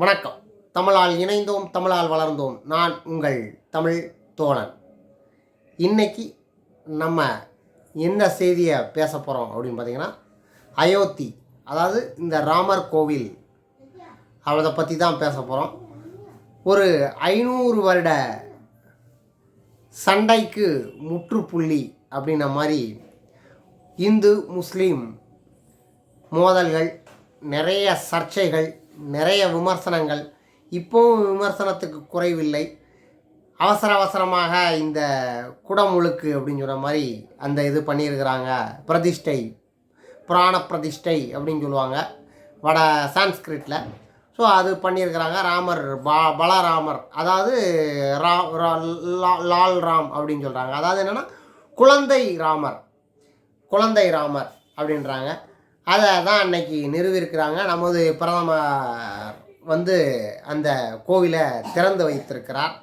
வணக்கம். தமிழால் இணைந்தோம் தமிழால் வளர்ந்தோம். நான் உங்கள் தமிழ் தோழன். இன்னைக்கு நம்ம என்ன செய்தியை பேச போகிறோம் அப்படின்னு பார்த்தீங்கன்னா அயோத்தி அதாவது இந்த ராமர் கோவில் அதை பற்றி தான் பேச போகிறோம் ஒரு ஐநூறு வருட சண்டைக்கு முற்றுப்புள்ளி அப்படின்ன மாதிரி இந்து முஸ்லீம் மோதல்கள் நிறைய சர்ச்சைகள் நிறைய விமர்சனங்கள். இப்போவும் விமர்சனத்துக்கு குறைவில்லை. அவசர அவசரமாக இந்த குடமுழுக்கு அப்படின்னு சொன்ன மாதிரி அந்த இது பண்ணியிருக்கிறாங்க. பிரதிஷ்டை புராண பிரதிஷ்டை அப்படின்னு சொல்லுவாங்க. வட சான்ஸ்கிரிட்டில் ஸோ அது பண்ணியிருக்கிறாங்க. ராமர் பா பலராமர். அதாவது ரா ரா- லால் ராம் அப்படின்னு சொல்கிறாங்க அதாவது என்னென்னா குழந்தை ராமர். குழந்தை ராமர் அப்படின்றாங்க. அதை தான் அன்னைக்கு நிறுவியிருக்கிறாங்க. நமது பிரதமர் வந்து அந்த கோவிலை திறந்து வைத்திருக்கிறார்.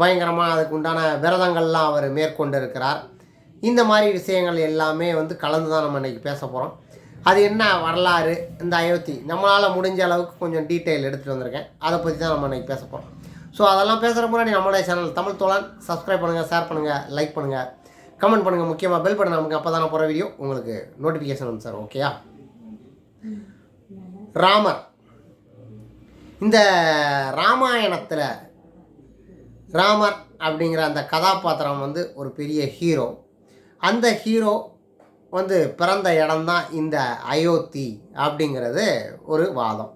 பயங்கரமாக அதுக்கு உண்டான விரதங்கள்லாம் அவர் மேற்கொண்டு இருக்கிறார் இந்த மாதிரி விஷயங்கள் எல்லாமே வந்து கலந்து தான் நம்ம இன்றைக்கி பேச போகிறோம் அது என்ன வரலாறு? இந்த அயோத்தி. நம்மளால் முடிஞ்ச அளவுக்கு கொஞ்சம் டீட்டெயில் எடுத்துகிட்டு வந்திருக்கேன். அதை பற்றி தான் நம்ம இன்றைக்கி பேச போகிறோம் ஸோ அதெல்லாம் பேசுகிற முன்னாடி நம்மளுடைய சேனல் தமிழ் தோழன். சப்ஸ்கிரைப் பண்ணுங்கள் ஷேர் பண்ணுங்கள் லைக் பண்ணுங்கள் கமெண்ட் பண்ணுங்கள் முக்கியமாக பெல் பண்ண நமக்கு அப்போ தானே போகிற வீடியோ உங்களுக்கு நோட்டிஃபிகேஷன் வந்து சார் ஓகேயா ராமர். இந்த ராமாயணத்தில் ராமர் அப்படிங்கிற அந்த கதாபாத்திரம் வந்து ஒரு பெரிய ஹீரோ அந்த ஹீரோ வந்து பிறந்த இடம்தான் இந்த அயோத்தி அப்படிங்கிறது ஒரு வாதம்.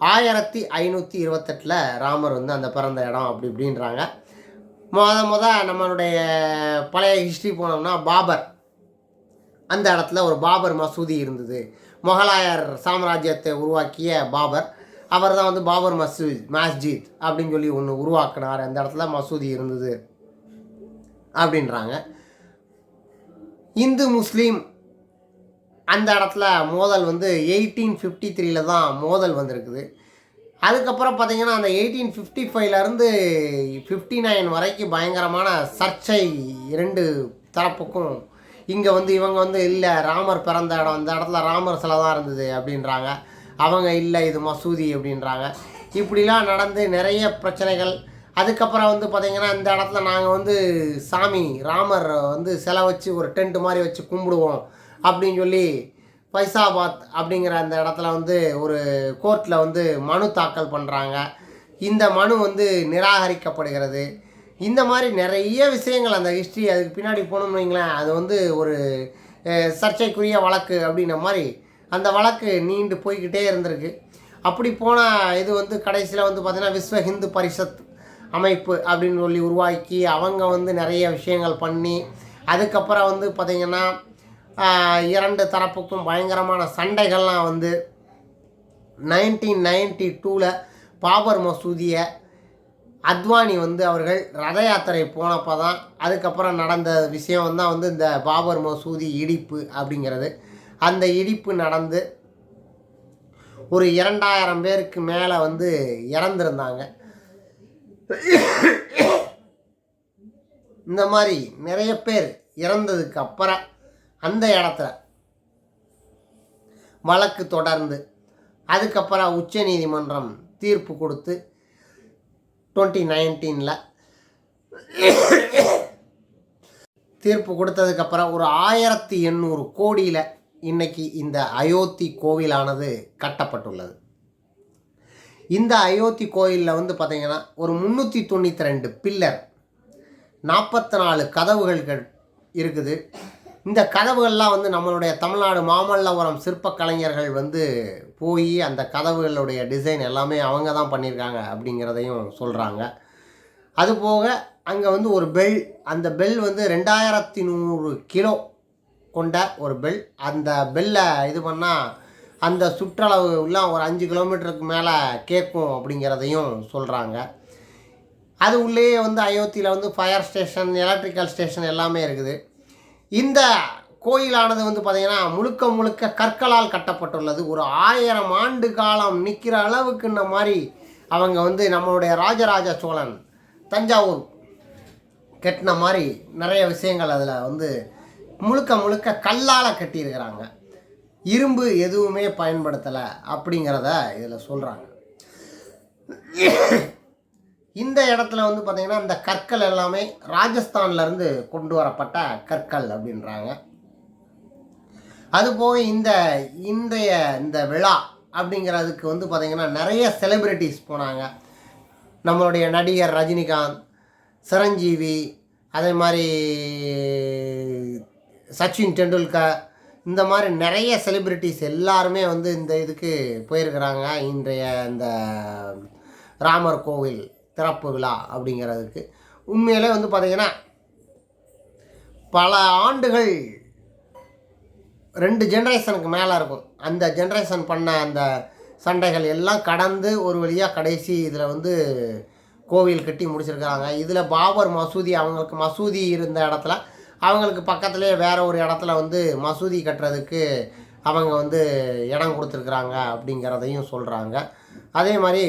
ஆயிரத்தி ஐநூற்றி இருபத்தெட்டில் ராமர் வந்து அந்த பிறந்த இடம் அப்படி இப்படின்றாங்க. முத முத நம்மளுடைய பழைய ஹிஸ்ட்ரி போனோம்னா பாபர். அந்த இடத்துல ஒரு பாபர் மசூதி இருந்தது. முகலாயர் சாம்ராஜ்யத்தை உருவாக்கிய பாபர். அவர் தான் வந்து பாபர் மசூத் மஸ்ஜித் அப்படின்னு சொல்லி ஒன்று உருவாக்கினார். அந்த இடத்துல மசூதி இருந்தது அப்படின்றாங்க. இந்து முஸ்லீம் அந்த இடத்துல மோதல் வந்து எயிட்டீன் ஃபிஃப்டி த்ரீல தான் மோதல் வந்திருக்குது. அதுக்கப்புறம் பார்த்தீங்கன்னா அந்த எயிட்டீன் ஃபிஃப்டி ஃபைவ்லேருந்து ஃபிஃப்டி நைன் வரைக்கும் பயங்கரமான சர்ச்சை இரண்டு தரப்புக்கும் இங்கே வந்து இவங்க வந்து இல்லை ராமர் பிறந்த இடம் இந்த இடத்துல ராமர் சிலை தான் இருந்தது அப்படின்றாங்க. அவங்க இல்லை இது மசூதி அப்படின்றாங்க. இப்படிலாம் நடந்து நிறைய பிரச்சனைகள். அதுக்கப்புறம் வந்து பார்த்திங்கன்னா இந்த இடத்துல நாங்கள் வந்து சாமி ராமர் வந்து சிலை வச்சு ஒரு டென்ட் மாதிரி வச்சு கும்பிடுவோம் அப்படின்னு சொல்லி ஃபைசாபாத் அப்படிங்கிற அந்த இடத்துல வந்து ஒரு கோர்ட்டில் வந்து மனு தாக்கல் பண்ணுறாங்க இந்த மனு வந்து நிராகரிக்கப்படுகிறது. இந்த மாதிரி நிறைய விஷயங்கள் அந்த ஹிஸ்ட்ரி அதுக்கு பின்னாடி போகணும்னு வைங்களேன் அது வந்து ஒரு சர்ச்சைக்குரிய வழக்கு அப்படின்ன மாதிரி அந்த வழக்கு நீண்டு போய்கிட்டே இருந்திருக்கு. அப்படி போன இது வந்து கடைசியில் வந்து பார்த்திங்கன்னா விஸ்வ ஹிந்து பரிஷத் அமைப்பு அப்படின்னு சொல்லி உருவாக்கி அவங்க வந்து நிறைய விஷயங்கள் பண்ணி அதுக்கப்புறம் வந்து பார்த்திங்கன்னா இரண்டு தரப்புக்கும் பயங்கரமான சண்டைகள்லாம் வந்து நைன்டீன் நைன்டி டூவில் பாபர் மசூதியை அத்வானி வந்து அவர்கள் ரத யாத்திரை போனப்போ தான் அதுக்கப்புறம் நடந்த விஷயம் தான் வந்து இந்த பாபர் மசூதி இடிப்பு அப்படிங்கிறது. அந்த இடிப்பு நடந்து ஒரு இரண்டாயிரம் பேருக்கு மேலே வந்து இறந்துருந்தாங்க. இந்த மாதிரி நிறைய பேர் இறந்ததுக்கு அப்புறம் அந்த இடத்துல. வழக்கு தொடர்ந்து. அதுக்கப்புறம் உச்ச நீதிமன்றம் தீர்ப்பு கொடுத்து டுவெண்ட்டி நைன்டீனில் தீர்ப்பு கொடுத்ததுக்கப்புறம் ஒரு ஆயிரத்தி எண்ணூறு கோடியில் இன்னைக்கு இந்த அயோத்தி கோவிலானது கட்டப்பட்டுள்ளது. இந்த அயோத்தி கோயிலில் வந்து பார்த்திங்கன்னா ஒரு முந்நூற்றி தொண்ணூற்றி ரெண்டு பில்லர் நாற்பத்தி நாலு கதவுகள் இருக்குது. இந்த கதவுகள்லாம் வந்து நம்மளுடைய தமிழ்நாடு மாமல்லபுரம் சிற்ப கலைஞர்கள் வந்து போய் அந்த கதவுகளுடைய டிசைன் எல்லாமே அவங்க தான் பண்ணியிருக்காங்க அப்படிங்கிறதையும் சொல்கிறாங்க அதுபோக அங்கே வந்து ஒரு பெல் அந்த பெல் வந்து ரெண்டாயிரத்தி நூறு கிலோ கொண்ட ஒரு பெல். அந்த பெல்லை இது பண்ணால் அந்த சுற்றளவு எல்லாம் ஒரு அஞ்சு கிலோமீட்டருக்கு மேலே கேட்கும் அப்படிங்கிறதையும் சொல்கிறாங்க அது உள்ளேயே வந்து அயோத்தியில் வந்து ஃபயர் ஸ்டேஷன் எலக்ட்ரிக்கல் ஸ்டேஷன் எல்லாமே இருக்குது. இந்த கோயிலானது வந்து பார்த்திங்கன்னா முழுக்க முழுக்க கற்களால் கட்டப்பட்டுள்ளது. ஒரு ஆயிரம் ஆண்டு காலம் நிற்கிற அளவுக்குன்ன மாதிரி அவங்க வந்து நம்மளுடைய ராஜராஜ சோழன் தஞ்சாவூர் கட்டின மாதிரி நிறைய விஷயங்கள் அதில் வந்து முழுக்க முழுக்க கல்லால் கட்டியிருக்கிறாங்க. இரும்பு எதுவுமே பயன்படுத்தலை அப்படிங்கிறத இதில் சொல்கிறாங்க இந்த இடத்துல வந்து பார்த்திங்கன்னா இந்த கற்கள் எல்லாமே ராஜஸ்தான்லேருந்து கொண்டு வரப்பட்ட கற்கள் அப்படின்றாங்க. அதுபோக இந்த இன்றைய இந்த விழா அப்படிங்கிறதுக்கு வந்து பார்த்திங்கன்னா நிறைய செலிப்ரிட்டிஸ் போனாங்க. நம்மளுடைய நடிகர் ரஜினிகாந்த் சிரஞ்சீவி அதே மாதிரி சச்சின் டெண்டுல்கர் இந்த மாதிரி நிறைய செலிப்ரிட்டிஸ் எல்லாருமே வந்து இந்த இதுக்கு போயிருக்கிறாங்க. இன்றைய இந்த ராமர் கோவில் திறப்பு விழா அப்படிங்கிறதுக்கு. உண்மையிலே வந்து பார்த்திங்கன்னா பல ஆண்டுகள் ரெண்டு ஜென்ரேஷனுக்கு மேலே இருக்கும். அந்த ஜென்ரேஷன் பண்ண அந்த சண்டைகள் எல்லாம் கடந்து ஒரு வழியாக கடைசி இதில் வந்து கோவில் கட்டி முடிச்சிருக்காங்க இதில் பாபர் மசூதி அவங்களுக்கு மசூதி இருந்த இடத்துல அவங்களுக்கு பக்கத்துலேயே வேறு ஒரு இடத்துல வந்து மசூதி கட்டுறதுக்கு அவங்க வந்து இடம் கொடுத்துருக்குறாங்க அப்படிங்கிறதையும் சொல்கிறாங்க அதே மாதிரி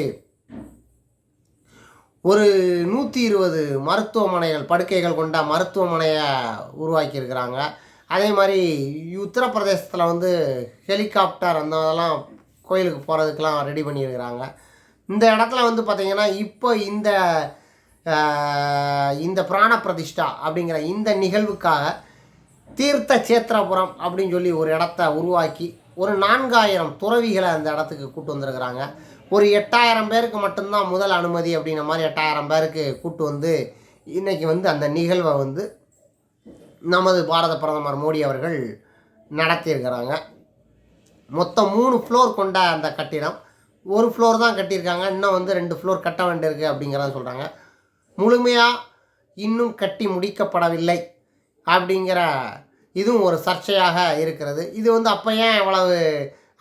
ஒரு நூற்றி இருபது மருத்துவமனைகள் படுக்கைகள் கொண்ட மருத்துவமனையை உருவாக்கியிருக்கிறாங்க. அதே மாதிரி உத்தரப்பிரதேசத்தில் வந்து ஹெலிகாப்டர் அந்த இதெல்லாம் கோயிலுக்கு போகிறதுக்கெலாம் ரெடி பண்ணியிருக்கிறாங்க. இந்த இடத்துல வந்து பார்த்திங்கன்னா இப்போ இந்த இந்த பிராண பிரதிஷ்டா அப்படிங்கிற இந்த நிகழ்வுக்காக தீர்த்த சேத்திரபுரம் அப்படின்னு சொல்லி ஒரு இடத்த உருவாக்கி ஒரு நான்காயிரம் துறவிகளை அந்த இடத்துக்கு கூட்டு வந்திருக்கிறாங்க. ஒரு எட்டாயிரம் பேருக்கு மட்டும்தான் முதல் அனுமதி அப்படின்ற மாதிரி எட்டாயிரம் பேருக்கு கூட்டு வந்து இன்றைக்கி வந்து அந்த நிகழ்வை வந்து நமது பாரத பிரதமர் மோடி அவர்கள் நடத்தியிருக்கிறாங்க. மொத்தம் மூணு ஃப்ளோர் கொண்ட அந்த கட்டிடம். ஒரு ஃப்ளோர் தான் கட்டியிருக்காங்க. இன்னும் வந்து ரெண்டு ஃப்ளோர் கட்ட வேண்டியிருக்கு அப்படிங்கிறத சொல்கிறாங்க முழுமையாக இன்னும் கட்டி முடிக்கப்படவில்லை அப்படிங்கிற இதுவும் ஒரு சர்ச்சையாக இருக்கிறது. இது வந்து அப்போ ஏன் இவ்வளவு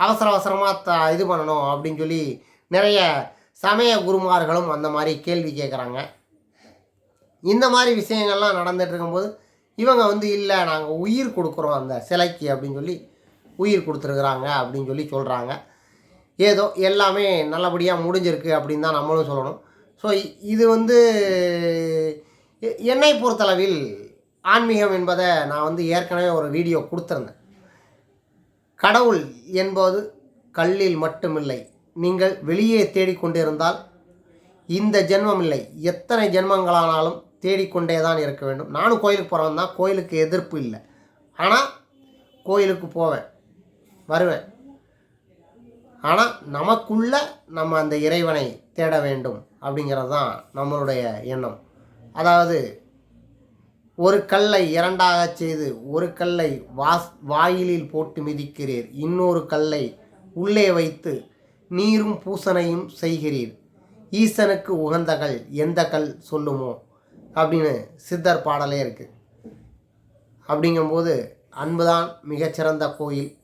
அவசர அவசரமாக த இது பண்ணணும் அப்படின்னு சொல்லி நிறைய சமய குருமார்களும் அந்த மாதிரி கேள்வி கேட்குறாங்க இந்த மாதிரி விஷயங்கள்லாம் நடந்துகிட்டு இருக்கும்போது இவங்க வந்து இல்லை நாங்கள் உயிர் கொடுக்குறோம் அந்த சிலைக்கு அப்படின்னு சொல்லி உயிர் கொடுத்துருக்குறாங்க அப்படின்னு சொல்லி சொல்கிறாங்க ஏதோ எல்லாமே நல்லபடியாக முடிஞ்சிருக்கு அப்படின்னு தான் நம்மளும் சொல்லணும். ஸோ இது வந்து எ- என்னை பொறுத்தளவில் ஆன்மீகம் என்பதை நான் வந்து ஏற்கனவே ஒரு வீடியோ கொடுத்துருந்தேன். கடவுள் என்பது கல்லில் மட்டுமில்லை. நீங்கள் வெளியே தேடிக்கொண்டிருந்தால் இந்த ஜென்மம் இல்லை எத்தனை ஜென்மங்களானாலும் தேடிக்கொண்டே தான் இருக்க வேண்டும். நானும் கோயிலுக்கு போகிறவன் தான். கோயிலுக்கு எதிர்ப்பு இல்லை. ஆனால் கோயிலுக்கு போவேன். வருவேன். ஆனால் நமக்குள்ள நம்ம அந்த இறைவனை தேட வேண்டும் அப்படிங்கிறது தான் நம்மளுடைய எண்ணம். அதாவது ஒரு கல்லை இரண்டாக செய்து ஒரு கல்லை வாஸ் வாயிலில் போட்டு மிதிக்கிறீர். இன்னொரு கல்லை உள்ளே வைத்து நீரும் பூசனையும் செய்கிறீர். ஈசனுக்கு உகந்த கல் எந்த கல் சொல்லுமோ? அப்படின்னு சித்தர் பாடலே இருக்குது அப்படிங்கும்போது அன்புதான் மிகச்சிறந்த கோயில்.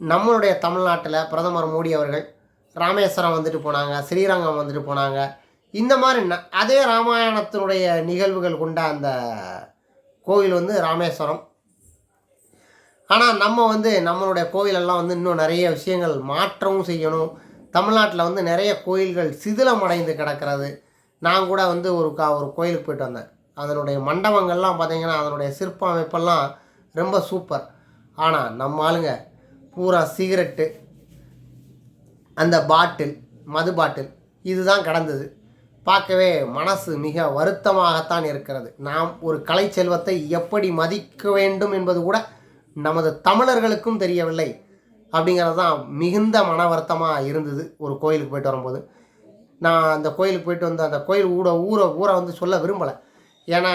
நம்மளுடைய தமிழ்நாட்டில் பிரதமர் மோடி அவர்கள் ராமேஸ்வரம் வந்துட்டு போனாங்க ஸ்ரீரங்கம் வந்துட்டு போனாங்க. இந்த மாதிரி ந- அதே ராமாயணத்தினுடைய நிகழ்வுகள் கொண்ட அந்த கோவில் வந்து ராமேஸ்வரம். ஆனால் நம்ம வந்து நம்மளுடைய கோவிலெல்லாம் வந்து இன்னும் நிறைய விஷயங்கள் மாற்றவும் செய்யணும். தமிழ்நாட்டில் வந்து நிறைய கோயில்கள் சிதிலமடைந்து கிடக்கிறது. நான் கூட வந்து ஒரு கா ஒரு கோயிலுக்கு போயிட்டு வந்தேன். அதனுடைய மண்டபங்கள்லாம் பார்த்திங்கன்னா அதனுடைய சிற்ப அமைப்பெல்லாம் ரொம்ப சூப்பர். ஆனால் நம்ம ஆளுங்க பூரா சிகரெட்டு அந்த பாட்டில் மது பாட்டில் இதுதான் கடந்தது. பார்க்கவே மனசு மிக வருத்தமாகத்தான் இருக்கிறது. நாம் ஒரு கலை செல்வத்தை எப்படி மதிக்க வேண்டும் என்பது கூட நமது தமிழர்களுக்கும் தெரியவில்லை. அப்படிங்கிறது தான் மிகுந்த மன வருத்தமாக இருந்தது ஒரு கோயிலுக்கு போயிட்டு வரும்போது. நான் அந்த கோயிலுக்கு போயிட்டு வந்து அந்த கோயில் ஊட ஊரை ஊரை வந்து சொல்ல விரும்பலை. ஏன்னா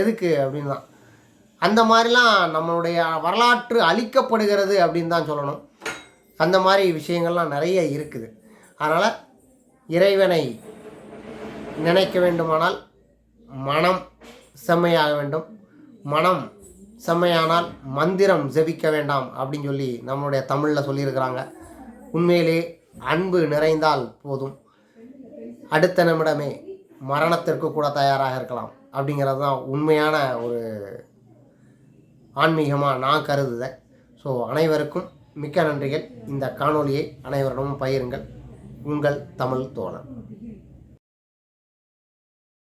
எதுக்கு அப்படின்னு தான் அந்த மாதிரிலாம் நம்மளுடைய வரலாற்று அழிக்கப்படுகிறது அப்படின்னு தான் சொல்லணும். அந்த மாதிரி விஷயங்கள்லாம் நிறைய இருக்குது. அதனால் இறைவனை நினைக்க வேண்டுமானால் மனம் செம்மையாக வேண்டும். மனம் செம்மையானால் மந்திரம் ஜெபிக்க வேண்டாம் அப்படின்னு சொல்லி நம்மளுடைய தமிழில் சொல்லியிருக்கிறாங்க. உண்மையிலே அன்பு நிறைந்தால் போதும். அடுத்த நிமிடமே மரணத்திற்கு கூட தயாராக இருக்கலாம் அப்படிங்கிறது தான் உண்மையான ஒரு ஆன்மீகமாக நான் கருதுதேன் ஸோ அனைவருக்கும் மிக்க நன்றிகள். இந்த காணொலியை அனைவரிடமும் பகிருங்கள். உங்கள் தமிழ் தோழன்.